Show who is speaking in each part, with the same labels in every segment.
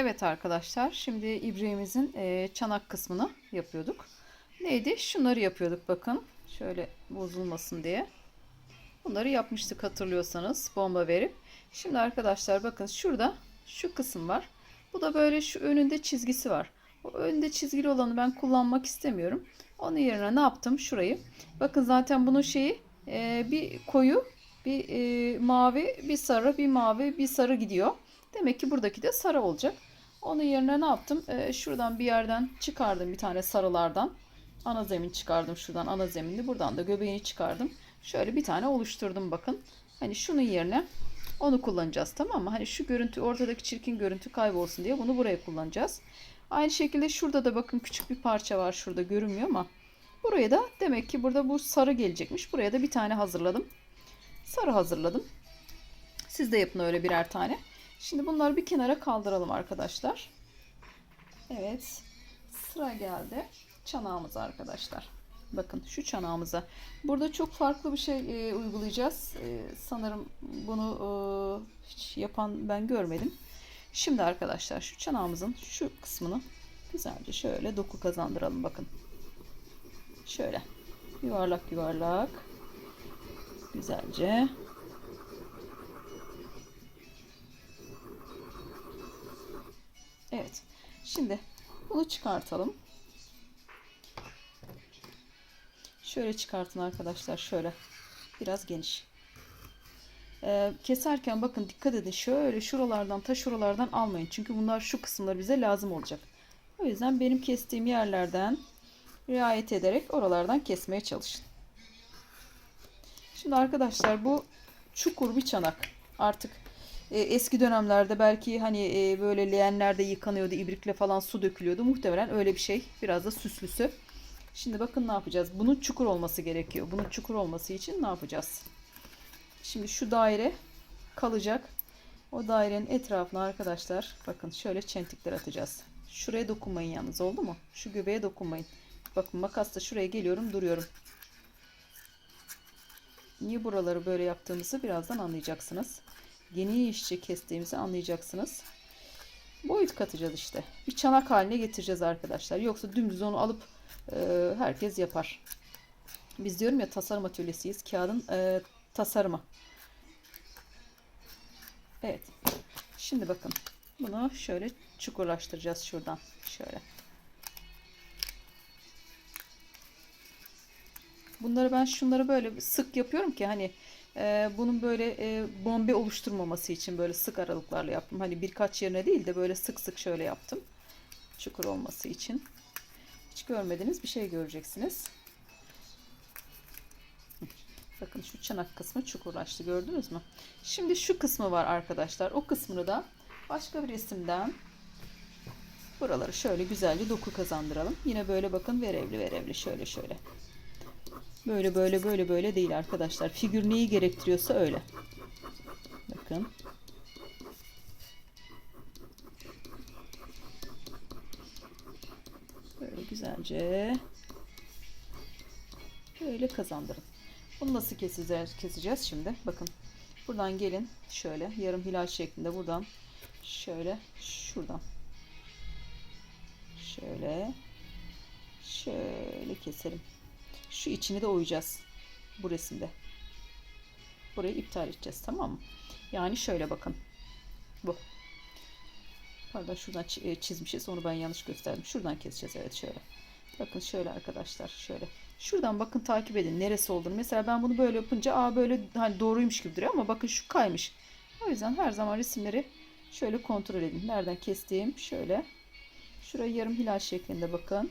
Speaker 1: Evet arkadaşlar şimdi ibreğimizin e, çanak kısmını yapıyorduk. Neydi? Şunları yapıyorduk bakın. Şöyle bozulmasın diye. Bunları yapmıştık hatırlıyorsanız bomba verip. Şimdi arkadaşlar bakın şurada şu kısım var. Bu da böyle şu önünde çizgisi var. O önünde çizgili olanı ben kullanmak istemiyorum. Onun yerine ne yaptım? Şurayı. Bakın zaten bunun şeyi e, bir koyu, bir e, mavi, bir sarı, bir mavi, bir sarı gidiyor. Demek ki buradaki de sarı olacak. Onun yerine ne yaptım? E, şuradan bir yerden çıkardım bir tane sarılardan. Ana zemin çıkardım şuradan ana zemini. Buradan da göbeğini çıkardım. Şöyle bir tane oluşturdum bakın. Hani şunun yerine onu kullanacağız tamam mı? Hani şu görüntü ortadaki çirkin görüntü kaybolsun diye bunu buraya kullanacağız. Aynı şekilde şurada da bakın küçük bir parça var şurada görünmüyor ama buraya da demek ki burada bu sarı gelecekmiş. Buraya da bir tane hazırladım. Sarı hazırladım. Siz de yapın öyle birer tane. Şimdi bunları bir kenara kaldıralım arkadaşlar. Evet. Sıra geldi çanağımıza arkadaşlar. Bakın şu çanağımıza. Burada çok farklı bir şey e, uygulayacağız. E, sanırım bunu e, hiç yapan ben görmedim. Şimdi arkadaşlar şu çanağımızın şu kısmını güzelce şöyle doku kazandıralım bakın. Şöyle yuvarlak yuvarlak güzelce Şimdi bunu çıkartalım. Şöyle çıkartın arkadaşlar. Şöyle. Biraz geniş. Ee, keserken bakın dikkat edin. Şöyle şuralardan ta şuralardan almayın. Çünkü bunlar şu kısımlar bize lazım olacak. O yüzden benim kestiğim yerlerden riayet ederek oralardan kesmeye çalışın. Şimdi arkadaşlar bu çukur bir çanak. Artık e, eski dönemlerde belki hani e, böyle leğenlerde yıkanıyordu, ibrikle falan su dökülüyordu. Muhtemelen öyle bir şey. Biraz da süslüsü. Şimdi bakın ne yapacağız. Bunun çukur olması gerekiyor. Bunun çukur olması için ne yapacağız? Şimdi şu daire kalacak. O dairenin etrafına arkadaşlar bakın şöyle çentikler atacağız. Şuraya dokunmayın yalnız oldu mu? Şu göbeğe dokunmayın. Bakın makasla şuraya geliyorum duruyorum. Niye buraları böyle yaptığımızı birazdan anlayacaksınız. Genişçe kestiğimizi anlayacaksınız. Boyut katacağız işte. Bir çanak haline getireceğiz arkadaşlar. Yoksa dümdüz onu alıp e, herkes yapar. Biz diyorum ya tasarım atölyesiyiz. Kağıdın e, tasarımı. Evet. Şimdi bakın. Bunu şöyle çukurlaştıracağız şuradan. Şöyle. Bunları ben şunları böyle sık yapıyorum ki hani e, bunun böyle e, bombe oluşturmaması için böyle sık aralıklarla yaptım. Hani birkaç yerine değil de böyle sık sık şöyle yaptım. Çukur olması için. Hiç görmediğiniz bir şey göreceksiniz. Bakın şu çanak kısmı çukurlaştı gördünüz mü? Şimdi şu kısmı var arkadaşlar. O kısmını da başka bir resimden buraları şöyle güzelce doku kazandıralım. Yine böyle bakın verevli verevli şöyle şöyle. Böyle böyle böyle böyle değil arkadaşlar. Figür neyi gerektiriyorsa öyle. Bakın. Böyle güzelce böyle kazandırın. Bunu nasıl keseceğiz, keseceğiz şimdi? Bakın. Buradan gelin. Şöyle yarım hilal şeklinde buradan şöyle şuradan şöyle şöyle keselim. Şu içini de oyacağız. Bu resimde. Burayı iptal edeceğiz. Tamam mı? Yani şöyle bakın. Bu. Pardon şuradan e, çizmişiz. Onu ben yanlış gösterdim. Şuradan keseceğiz. Evet şöyle. Bakın şöyle arkadaşlar. Şöyle. Şuradan bakın takip edin. Neresi olduğunu. Mesela ben bunu böyle yapınca aa böyle hani doğruymuş gibi duruyor ama bakın şu kaymış. O yüzden her zaman resimleri şöyle kontrol edin. Nereden kestiğim şöyle. Şurayı yarım hilal şeklinde bakın.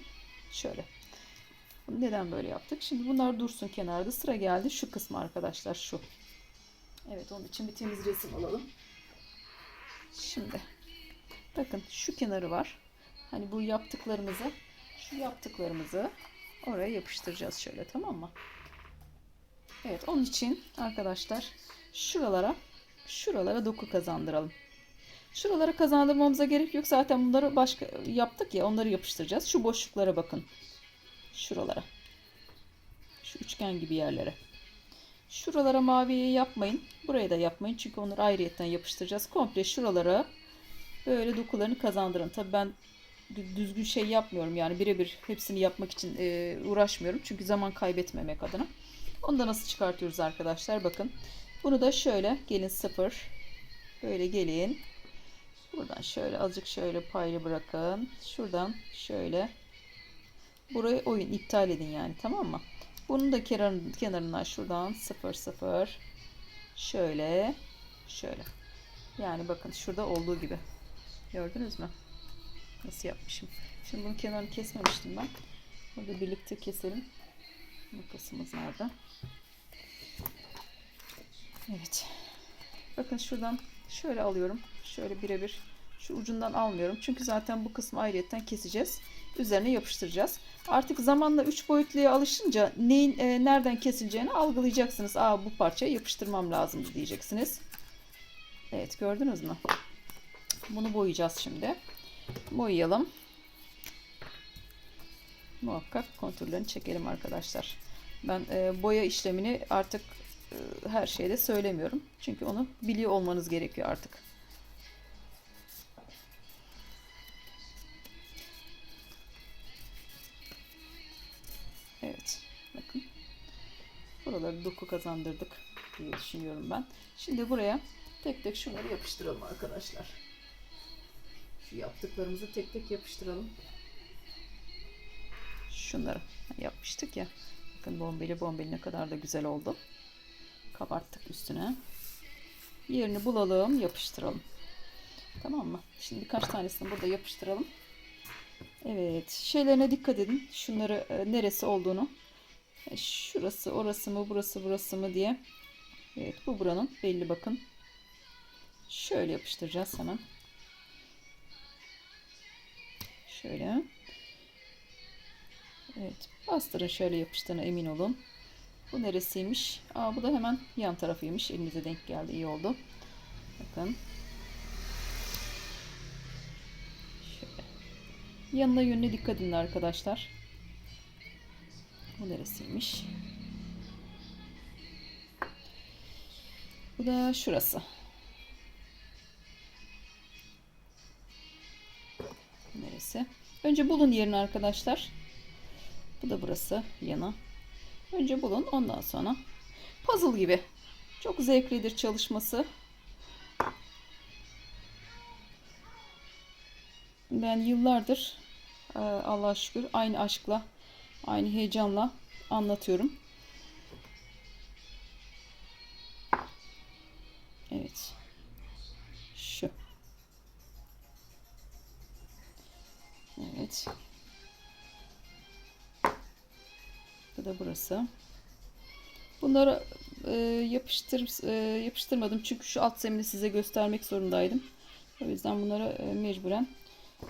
Speaker 1: Şöyle. Neden böyle yaptık? Şimdi bunlar dursun kenarda. Sıra geldi şu kısmı arkadaşlar şu. Evet onun için bir temiz resim alalım. Şimdi bakın şu kenarı var. Hani bu yaptıklarımızı şu yaptıklarımızı oraya yapıştıracağız şöyle tamam mı? Evet onun için arkadaşlar şuralara şuralara doku kazandıralım. Şuralara kazandırmamıza gerek yok. Zaten bunları başka yaptık ya onları yapıştıracağız. Şu boşluklara bakın. Şuralara. Şu üçgen gibi yerlere. Şuralara maviyi yapmayın. Buraya da yapmayın. Çünkü onları ayrıyetten yapıştıracağız. Komple şuralara böyle dokularını kazandırın. Tabii ben dü- düzgün şey yapmıyorum yani birebir hepsini yapmak için e, uğraşmıyorum. Çünkü zaman kaybetmemek adına. Onu da nasıl çıkartıyoruz arkadaşlar bakın. Bunu da şöyle gelin sıfır. Böyle gelin. Buradan şöyle azıcık şöyle paylı bırakın. Şuradan şöyle. Burayı oyun iptal edin yani tamam mı? Bunun da kenarın, kenarından şuradan sıfır sıfır. Şöyle. Şöyle. Yani bakın şurada olduğu gibi. Gördünüz mü? Nasıl yapmışım. Şimdi bunun kenarını kesmemiştim ben. Burada birlikte keselim. Makasımız nerede? Evet. Bakın şuradan şöyle alıyorum. Şöyle birebir şu ucundan almıyorum. Çünkü zaten bu kısmı ayrıyetten keseceğiz. Üzerine yapıştıracağız. Artık zamanla 3 boyutluya alışınca neyin e, nereden kesileceğini algılayacaksınız. Aa bu parçayı yapıştırmam lazım diyeceksiniz. Evet gördünüz mü? Bunu boyayacağız şimdi. Boyayalım. Muhakkak kontrollerini çekelim arkadaşlar. Ben e, boya işlemini artık e, her şeyde söylemiyorum. Çünkü onu biliyor olmanız gerekiyor artık. Buraları doku kazandırdık diye düşünüyorum ben. Şimdi buraya tek tek şunları yapıştıralım arkadaşlar. Şu yaptıklarımızı tek tek yapıştıralım. Şunları yapmıştık ya. Bakın bombeli bombeli ne kadar da güzel oldu. Kabarttık üstüne. Yerini bulalım, yapıştıralım. Tamam mı? Şimdi birkaç tanesini burada yapıştıralım. Evet, şeylerine dikkat edin. Şunları e, neresi olduğunu. E, şurası, orası mı, burası, burası mı diye. Evet, bu buranın belli bakın. Şöyle yapıştıracağız hemen. Şöyle. Evet, bastırın şöyle yapıştığına emin olun. Bu neresiymiş? Aa, bu da hemen yan tarafıymış. Elinize denk geldi. iyi oldu. Bakın. Şöyle. Yanına yönüne dikkat edin arkadaşlar. Bu neresiymiş? Bu da şurası. Neresi? Önce bulun yerini arkadaşlar. Bu da burası yana. Önce bulun ondan sonra puzzle gibi. Çok zevklidir çalışması. Ben yıllardır e, Allah'a şükür aynı aşkla, aynı heyecanla anlatıyorum. Evet. Şu. Evet. Bu da burası. Bunları e, yapıştır e, yapıştırmadım çünkü şu alt zemini size göstermek zorundaydım. O yüzden bunları e, mecburen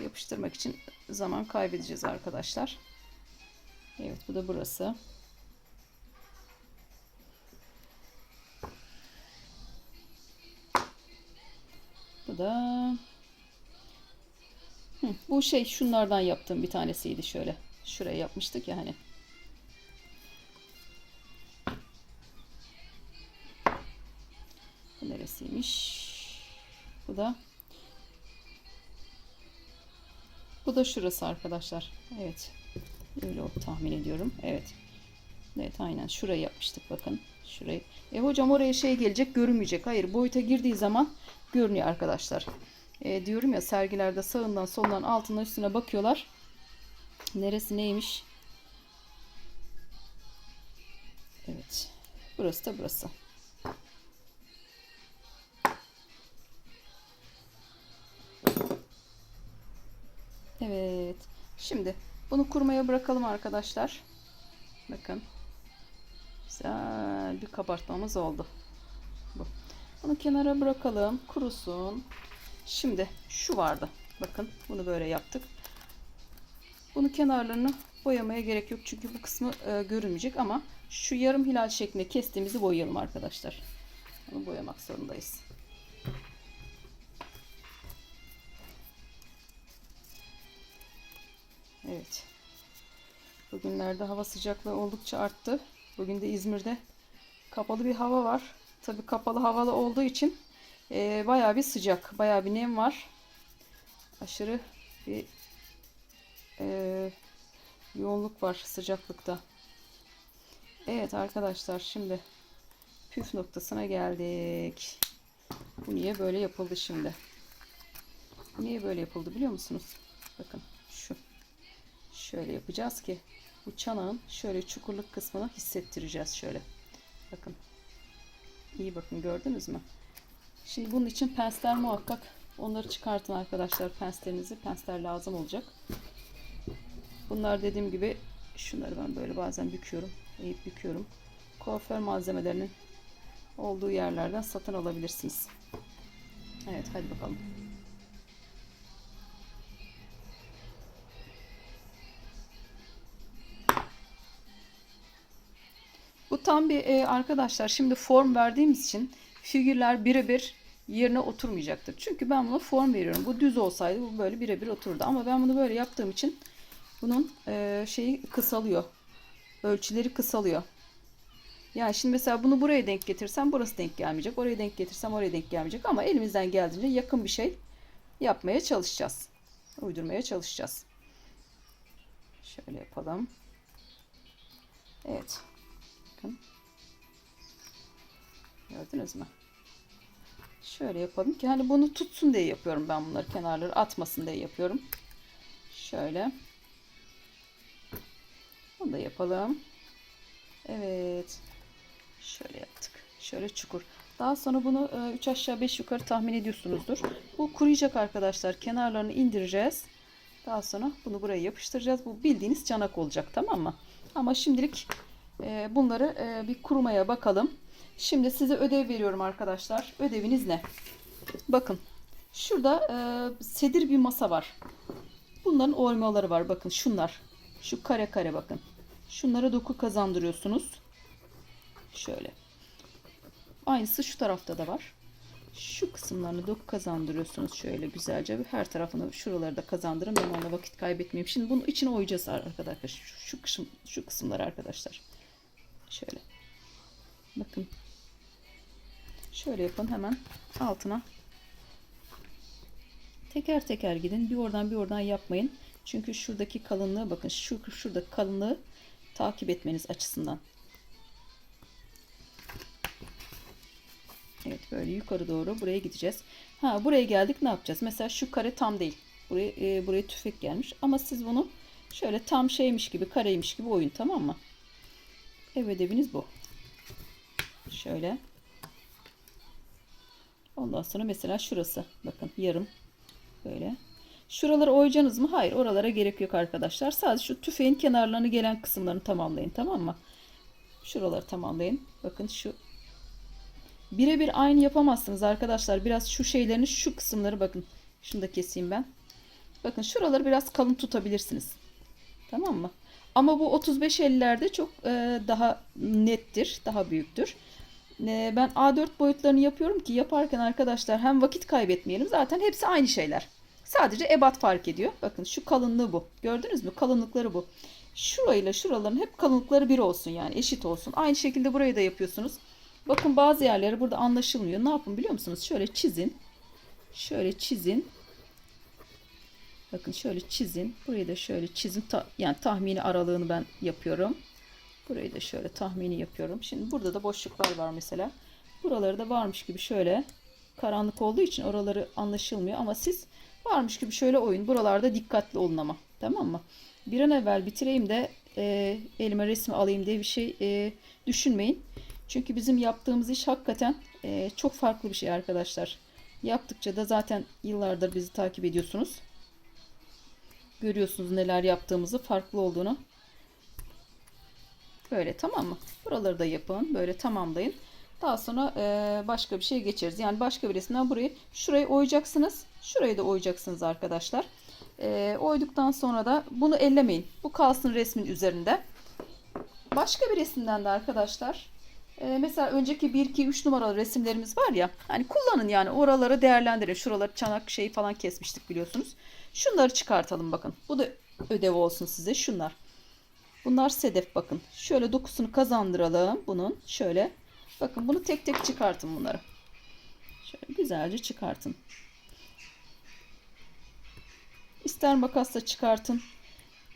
Speaker 1: yapıştırmak için zaman kaybedeceğiz arkadaşlar. Evet bu da burası. Bu da Hı, bu şey şunlardan yaptığım bir tanesiydi şöyle. Şuraya yapmıştık ya hani. Bu neresiymiş? Bu da Bu da şurası arkadaşlar. Evet. Öyle tahmin ediyorum. Evet. Evet aynen şurayı yapmıştık bakın. Şurayı. E hocam oraya şey gelecek görünmeyecek. Hayır boyuta girdiği zaman görünüyor arkadaşlar. E, diyorum ya sergilerde sağından solundan altından üstüne bakıyorlar. Neresi neymiş? Evet. Burası da burası. Evet. Şimdi bunu kurmaya bırakalım arkadaşlar. Bakın. Güzel bir kabartmamız oldu. Bu. Bunu kenara bırakalım. Kurusun. Şimdi şu vardı. Bakın bunu böyle yaptık. Bunu kenarlarını boyamaya gerek yok. Çünkü bu kısmı e, görünmeyecek ama şu yarım hilal şeklinde kestiğimizi boyayalım arkadaşlar. Bunu boyamak zorundayız. Evet. Bugünlerde hava sıcaklığı oldukça arttı. Bugün de İzmir'de kapalı bir hava var. Tabii kapalı havalı olduğu için e, bayağı bir sıcak, bayağı bir nem var. aşırı bir e, yoğunluk var sıcaklıkta. Evet arkadaşlar şimdi püf noktasına geldik. Bu niye böyle yapıldı şimdi? Niye böyle yapıldı biliyor musunuz? Bakın. Şöyle yapacağız ki bu çanağın şöyle çukurluk kısmını hissettireceğiz şöyle. Bakın. İyi bakın gördünüz mü? Şimdi bunun için pensler muhakkak onları çıkartın arkadaşlar penslerinizi. Pensler lazım olacak. Bunlar dediğim gibi şunları ben böyle bazen büküyorum. Eğip büküyorum. Kuaför malzemelerinin olduğu yerlerden satın alabilirsiniz. Evet hadi bakalım. Tam bir e, arkadaşlar şimdi form verdiğimiz için figürler birebir yerine oturmayacaktır. Çünkü ben buna form veriyorum. Bu düz olsaydı bu böyle birebir oturdu. Ama ben bunu böyle yaptığım için bunun e, şeyi kısalıyor. Ölçüleri kısalıyor. Yani şimdi mesela bunu buraya denk getirsem burası denk gelmeyecek. Oraya denk getirsem oraya denk gelmeyecek. Ama elimizden geldiğince yakın bir şey yapmaya çalışacağız. Uydurmaya çalışacağız. Şöyle yapalım. Evet. Bakın. Gördünüz mü? Şöyle yapalım ki hani bunu tutsun diye yapıyorum ben bunları kenarları atmasın diye yapıyorum. Şöyle. Bunu da yapalım. Evet. Şöyle yaptık. Şöyle çukur. Daha sonra bunu 3 aşağı 5 yukarı tahmin ediyorsunuzdur. Bu kuruyacak arkadaşlar. Kenarlarını indireceğiz. Daha sonra bunu buraya yapıştıracağız. Bu bildiğiniz çanak olacak tamam mı? Ama şimdilik e, bunları e, bir kurumaya bakalım. Şimdi size ödev veriyorum arkadaşlar. Ödeviniz ne? Bakın. Şurada e, sedir bir masa var. Bunların oymaları var. Bakın şunlar. Şu kare kare bakın. Şunlara doku kazandırıyorsunuz. Şöyle. Aynısı şu tarafta da var. Şu kısımlarını doku kazandırıyorsunuz şöyle güzelce. Her tarafını şuraları da kazandırın. Ben vakit kaybetmeyeyim. Şimdi bunun içine oyacağız arkadaşlar. Şu, şu, kısım, şu kısımları arkadaşlar. Şöyle. Bakın. Şöyle yapın hemen altına. Teker teker gidin. Bir oradan bir oradan yapmayın. Çünkü şuradaki kalınlığı bakın. Şu şuradaki kalınlığı takip etmeniz açısından. Evet böyle yukarı doğru buraya gideceğiz. Ha buraya geldik ne yapacağız? Mesela şu kare tam değil. Buraya, e, buraya tüfek gelmiş. Ama siz bunu şöyle tam şeymiş gibi kareymiş gibi oyun tamam mı? Ev ödeviniz bu. Şöyle. Ondan sonra mesela şurası. Bakın yarım. Böyle. Şuraları oyacaksınız mı? Hayır oralara gerek yok arkadaşlar. Sadece şu tüfeğin kenarlarını gelen kısımlarını tamamlayın tamam mı? Şuraları tamamlayın. Bakın şu birebir aynı yapamazsınız arkadaşlar. Biraz şu şeylerini şu kısımları bakın. Şunu da keseyim ben. Bakın şuraları biraz kalın tutabilirsiniz. Tamam mı? Ama bu 35-50'lerde çok e, daha nettir. Daha büyüktür. E, ben A4 boyutlarını yapıyorum ki yaparken arkadaşlar hem vakit kaybetmeyelim. Zaten hepsi aynı şeyler. Sadece ebat fark ediyor. Bakın şu kalınlığı bu. Gördünüz mü? Kalınlıkları bu. Şurayla şuraların hep kalınlıkları bir olsun yani eşit olsun. Aynı şekilde burayı da yapıyorsunuz. Bakın bazı yerleri burada anlaşılmıyor. Ne yapın biliyor musunuz? Şöyle çizin. Şöyle çizin. Bakın şöyle çizin. Burayı da şöyle çizin. Ta yani tahmini aralığını ben yapıyorum. Burayı da şöyle tahmini yapıyorum. Şimdi burada da boşluklar var mesela. Buraları da varmış gibi şöyle karanlık olduğu için oraları anlaşılmıyor ama siz varmış gibi şöyle oyun. Buralarda dikkatli olun ama. Tamam mı? Bir an evvel bitireyim de e, elime resmi alayım diye bir şey e, düşünmeyin. Çünkü bizim yaptığımız iş hakikaten e, çok farklı bir şey arkadaşlar. Yaptıkça da zaten yıllardır bizi takip ediyorsunuz. Görüyorsunuz neler yaptığımızı, farklı olduğunu. Böyle tamam mı? Buraları da yapın. Böyle tamamlayın. Daha sonra e, başka bir şeye geçeriz. Yani başka bir resimden burayı şurayı oyacaksınız. Şurayı da oyacaksınız arkadaşlar. E, oyduktan sonra da bunu ellemeyin. Bu kalsın resmin üzerinde. Başka bir resimden de arkadaşlar e, mesela önceki 1 2 3 numaralı resimlerimiz var ya. Hani kullanın yani oraları değerlendirin. Şuraları çanak şeyi falan kesmiştik biliyorsunuz. Şunları çıkartalım bakın. Bu da ödev olsun size. Şunlar. Bunlar sedef bakın. Şöyle dokusunu kazandıralım bunun. Şöyle. Bakın bunu tek tek çıkartın bunları. Şöyle güzelce çıkartın. İster makasla çıkartın,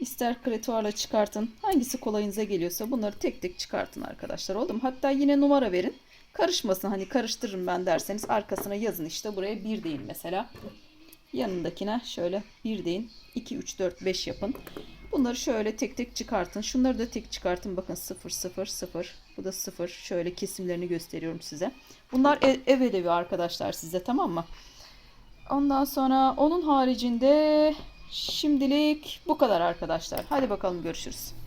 Speaker 1: ister kretuarla çıkartın. Hangisi kolayınıza geliyorsa bunları tek tek çıkartın arkadaşlar. Oldu mu? Hatta yine numara verin. Karışmasın hani karıştırırım ben derseniz arkasına yazın işte buraya bir deyin mesela. Yanındakine şöyle bir deyin. 2, 3, 4, 5 yapın. Bunları şöyle tek tek çıkartın. Şunları da tek çıkartın. Bakın 0, 0, 0. Bu da 0. Şöyle kesimlerini gösteriyorum size. Bunlar ev, ev ödevi arkadaşlar size tamam mı? Ondan sonra onun haricinde şimdilik bu kadar arkadaşlar. Hadi bakalım görüşürüz.